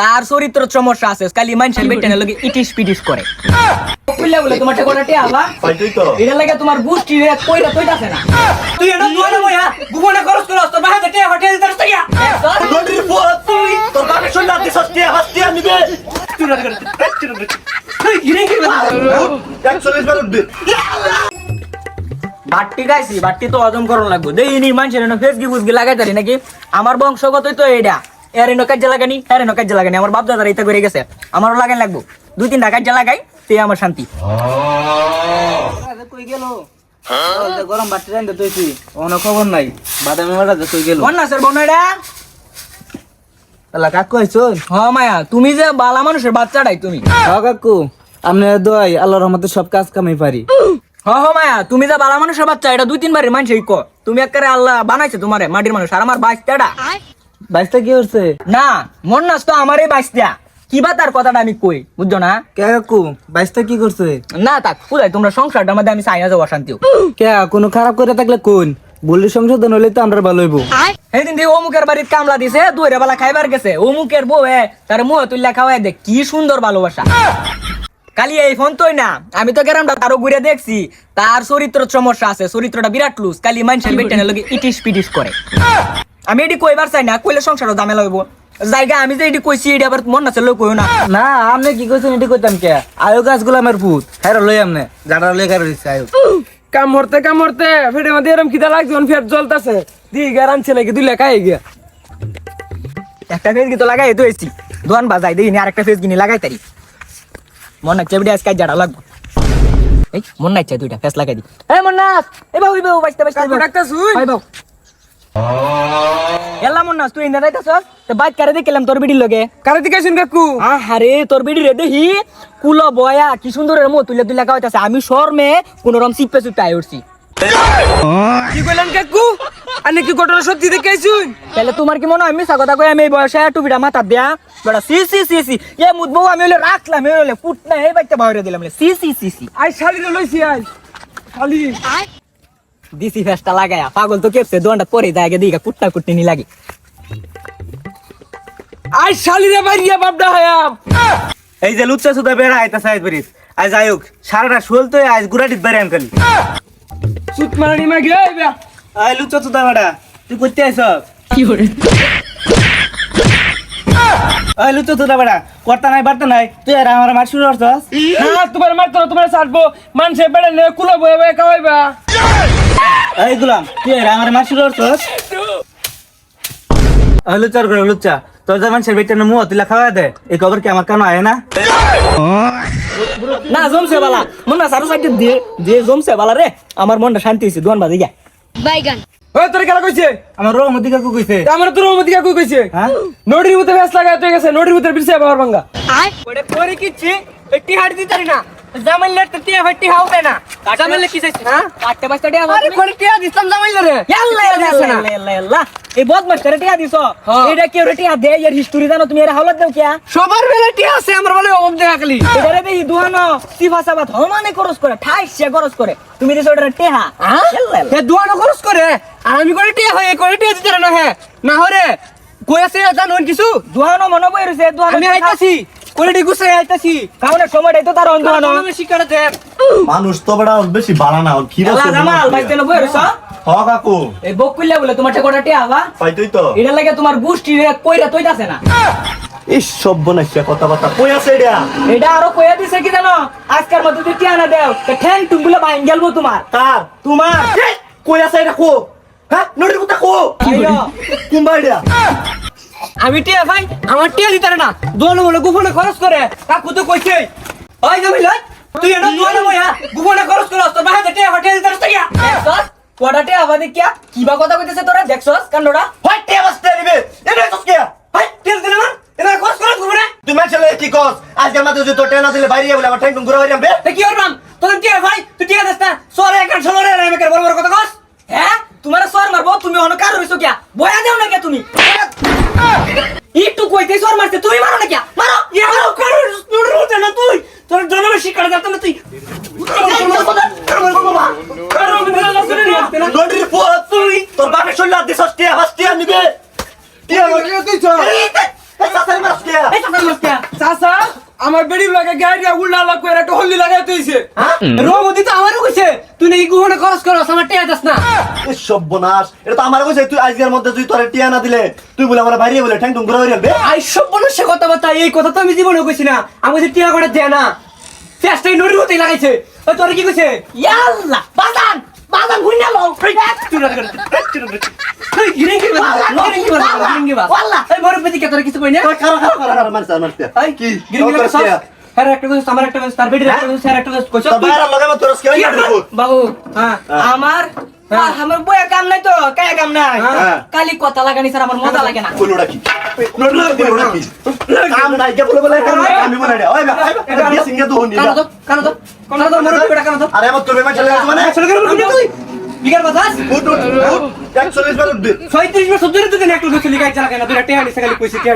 তার চরিত্র সমস্যা আছে খালি মানুষের বেটেনে লগে ইটিস পিটিস করে। কইলা বলে তোমার টাকাটা টিয়া আবা পাইতই তো। এটা লাগে তোমার গোষ্ঠী রে কইরা কইতাছে না। তুই এটা দুয়ারে বইয়া গুবনে খরচ করস তোর বাহাতে টিয়া ফাটে দিতে তাইয়া নদীর পর তুই তোর বাপে শুনলা দিস হস্তিয়া হস্তিয়া নিবে। তুই না করে তুই গিরে গিরে একচল্লিশ বার উঠবে। বাট্টি গাইছি বাট্টি তো হজম করন লাগবো। দেইনি মানুষের এনে ফেসগি ফুসগি লাগাইতারি নাকি? আমার বংশগতই তো এটা এর এনে কাজে লাগানি এর এনে কাজে লাগানি আমার বাপ দাদার ইতা করে গেছে। আমারও লাগান লাগবো। দুই তিনটা কাজে লাগাই তে আমার শান্তি। কই গেল গরম বাটি রাইন্দে তুই অন খবর নাই বাদামি মারা যে কই গেল বন্যা স্যার বন্যা এটা? কাকু আইছো? হ মায়া তুমি যে বালা মানুষের বাচ্চাটাই তুমি। কাকু আপনি দোয়াই আল্লাহর রহমতে সব কাজ কামাই পারি। হ হ মায়া তুমি যে বালা মানুষের বাচ্চা এটা দুই তিনবারের মানুষ তুমি একবারে আল্লাহ বানাইছে তোমারে মাটির মানুষ আর আমার বাচ্চাটা। বাইশটা কি করছে না মন নাচ তো আমারই বাচ্চা কি বা তার কথাটা আমি কই বুঝছ না? কে কাকু বাইশটা কি করছে? না তাক বুঝাই তোমরা সংসারটার মধ্যে আমি চাই না যাব অশান্তিও কে কোনো খারাপ করে থাকলে কোন? বললি সংশোধন হলে তো আমরা ভালো হইব। সেদিন দিয়ে অমুকের বাড়ির কামলা দিছে দুইরে বেলা খাইবার গেছে। অমুকের বউ হে তার মুহ তুললা খাওয়াই দে কি সুন্দর ভালোবাসা। কালি এই ফোন তোই না আমি তো গ্রামটা তারও ঘুরে দেখছি। তার চরিত্র সমস্যা আছে চরিত্রটা বিরাট লুজ কালি মানুষের বেটেনে লগে ইটিস পিটিস করে। আমি এটি কইবার চাই না কইলে সংসারও ঝামেলা হইব। জায়গা আমি যে এটি কইছি এটি আবার মন আছে লোক কইও না। না আপনি কি কইছেন এটি কইতাম কে? আয়ো গাছগুলো আমার ভূত। হ্যাঁ লই আমনে যারা লই কারও ইচ্ছা আয়ো কামড়তে কামড়তে ফেটে মধ্যে এরম খিদা লাগছে ফেট জ্বলতাছে। দি গারান ছেলে কি দুই লেখাই গিয়া। একটা ফেস তো লাগাই তো এসছি। দোয়ান বাজাই দেখিনি আরেকটা ফেস কিনে লাগাই তারি। মন না চেবড়ি আজকে জাড়া লাগবো। এই মন নাই চাই দুইটা ফেস লাগাই দি। এই মন না এই বাবু বাবু বাঁচতে বাঁচতে। ডাক্তার শুই হয় বাবু এলা মন না তুই ইন্দা যাইতাছ তো বাইক কারে দেখলাম তোর বিড়ির লগে? কারে দিকে শুন কাকু? আহারে তোর বিড়ি রে দেখি কুলো বয়া কি সুন্দর মো তুলে তুলে খাওয়াইতাছে আমি শর্মে কোন রকম আই উঠছি। কি কইলেন কাকু? আনে কি ঘটনা সত্যি দেখে শুন তাহলে তোমার কি মনে হয়? মিশা কথা কই আমি এই বয়সে টুপিটা মাথা দেয়া। বেটা সি সি সি সি এ মুদবউ আমি হলে রাখলাম হলে পুট না এই বাইকটা বাইরে দিলাম সি সি সি সি আই শালি লইছি আই। শালি। দিসি ফেসটা লাগায়া পাগল তো কেপছে দোনটা পরে যায় কুট্টা কুট্টি নি লাগে। আই শালি রে বাইরিয়া বাপডা হায়াম। এই যে লুচ্চা সুদা বেড়া আইতা সাইদ বেরিস আজ আয়ুক সারাটা শুল তো আজ গুড়াটিত বেড়ে আনকালি সুত মারানি মা গে আইবা আই লুচ্চা সুদা বেড়া তুই করতে আইছ? কি করে আই লুচ্চা সুদা বেড়া করতা নাই বার্তা নাই তুই আর আমার মার শুরু করছস? না তোমার মারতো না তোমার ছাড়বো। মানুষে বেড়ে নে কুলো বয়ে বয়ে খাওয়াইবা এই গুলাম তুই আমার করছস? করে তোর যে মানুষের বেটা মুহ খাওয়া দে। এই খবর কি আমার কেন আয় না? না জমছে বালা। মন না সারো সাইড দিয়ে দিয়ে জমছে বালা রে। আমার মনটা শান্তি হইছে দোয়ান বাজে গিয়া। বাইগান। ওই তোর খেলা কইছে? আমার মধ্যে কাকু কইছে। আমার কাকু কইছে? হ্যাঁ? নড়ির মধ্যে ফেস লাগাই তুই গেছে নড়ির বাবার ভাঙ্গা। ওরে করে কিচ্ছি? একটি হাড় দিতারি না। জামাইলে তো টিয়া হাউবে না। জামাইলে কি চাইছিস হ্যাঁ? কাটতে বাসটা টিয়া আরে করে টিয়া দিতাম জামাইলে রে ইয়াল্লা ইয়াল্লা ইয়াল্লা এই বদমাস করে টিয়া দিছো? এটা কেউ রে টিয়া? দে এর হিস্টোরি জানো? তুমি এর হাওলাত দাও কিয়া? সবার বেলা টিয়া আছে আমার বলে অব দেখা খালি। এটা রে দেই দুহানো সিফা সাবা ধমানে খরচ করে ঠাইসে খরচ করে। তুমি দিছো টেহা ইয়াল্লা ইয়াল্লা। হে দুয়ানো খরচ করে। আর আমি করে টিয়া হয়ে করে টিয়া দিতে না হে না হরে কই আছে জানো কিছু? দুহানো মনে বই রইছে দুহানো আমি আইতাছি। করে ডি গুছে আইতাছি। কারণে সময়টাই তো তার অন্ধহানো আমি শিকারে দে মানুষ তো বড় বেশি বাড়া না ওর খিরা এলা জামাল বাইতে নো বই রইছো? হ কাকু। এই বক কইলা বলে তোমার টেকোটা টেহা বা পাইতই তো। এটা লাগে তোমার গোষ্ঠী রে কইরা তৈতাছে না। ইস সব বনাইছে কথাবার্তা। কই আছে এটা? এটা আরও কইয়া দিছে কি জানো? আজকের মতো তুই টিয়া না দেও তো ঠ্যাং টুমগুলো বাইন গেলবো তোমার। কার? তোমার। এই, কই আছে এটা কো? হ্যাঁ নড়ির কথা কো? আইয়ো। আমি টিয়া ভাই আমার টিয়া দিতে না। দুয়ানো বলে গোপনে খরচ করে। কাকু তো কইছে ওই জামিল ওই, তুই এটা দুয়ানো বইয়া গোপনে খরচ করস তোর বাহাতে টিয়া ফাটে দিতে তাইয়া দেখছস? কোয়াটাতে আবাদে কিয়া? কিবা কথা কইতেছে তোরা দেখছস? কান্ডোরা হয় তে বসতে দিবে। এটা তো কে ভাই টিয়া দিতে না। এটা খরচ করস গোপনে। তুই মানছিলে কি কস আজকের মাত্র যদি তোর টেনা দিলে বাইরে বলে আমার ঠ্যাং ঘুরে বাইরে আনবে তে কি করবাম তোর টিয়া ভাই তুই টিয়া দিস না। সরে একান সরে রে আমি বড় বড় কথা কস। হ্যাঁ? তোমার সর মারবো তুমি অনকার হইছো কিয়া? বয়া দেও না কিয়া তুমি? একটু কইতে সর মারতে তুমি মারো না কিয়া মারো। ইয়া কর নুড় উঠে না তুই। তোর জন্মে শিকার দিতে না তুই। নদীর পর তুই তোর বাপের শরীর দিস টিয়া হাস টিয়া নিবে। টিয়া তুই চল এই টিয়া। আমার বেড়ি লাগে গাড়ি উল্লা লাগ করে একটা হলদি লাগাই তুইছে। হ্যাঁ? রোমতি তো আমারও কইছে। তুই নাকি গুহনে খরচ করস আমার টিয়া দাস না। এ সর্বনাশ। এটা তো আমার কইছে তুই আজকের মধ্যে তুই তোরে টিয়া না দিলে তুই বলে আমার বাইরে বলে ঠ্যাং টুং ঘুরে বেরিয়ে আই সব সে কথাবার্তা এই কথা তো আমি জীবনে কইছি না। আমি যে টিয়া করে দেয় না। চেষ্টাই নড়ি হতে লাগাইছে। ওই তোর কি কইছে? ইয়াল্লা বাজান বাজান ঘুরে নাও। তুই গিরিঙ্গি বাস গিরিঙ্গি বাস গিরিঙ্গি বাস ওয়াল্লাহ। এই বড় বেদি কে তোর কিছু কই না? খারাপ খারাপ খারাপ খারাপ মারছে মারছে এই কি? গিরিঙ্গি তোর বাস টিয়া? হ্যাঁ একটা কইছ আমার হ্যাঁ। আমার হ্যাঁ। আমার বইয়া কাম নাই তো কায়া কাম নাই? হ্যাঁ। কালি কথা লাগানি স্যার আমার মজা লাগে না। বলো কি কি কাম নাই কে বলে বলে কাম নাই আমি বলে রে ওই ভাই সিঙ্গে তো হনি কানো তো কানো তো কানো তো মরে বেটা কানো তো। আরে আমার তোর বেমা চলে গেছে মানে? চলে গেল তুই বিকার বাতাস উঠ উঠ উঠ। 140 বার উঠবে 36 বছর ধরে তুই একটা গেছিলি গাই চালা কেন তুই টিয়া নিছে খালি কইছিস টিয়া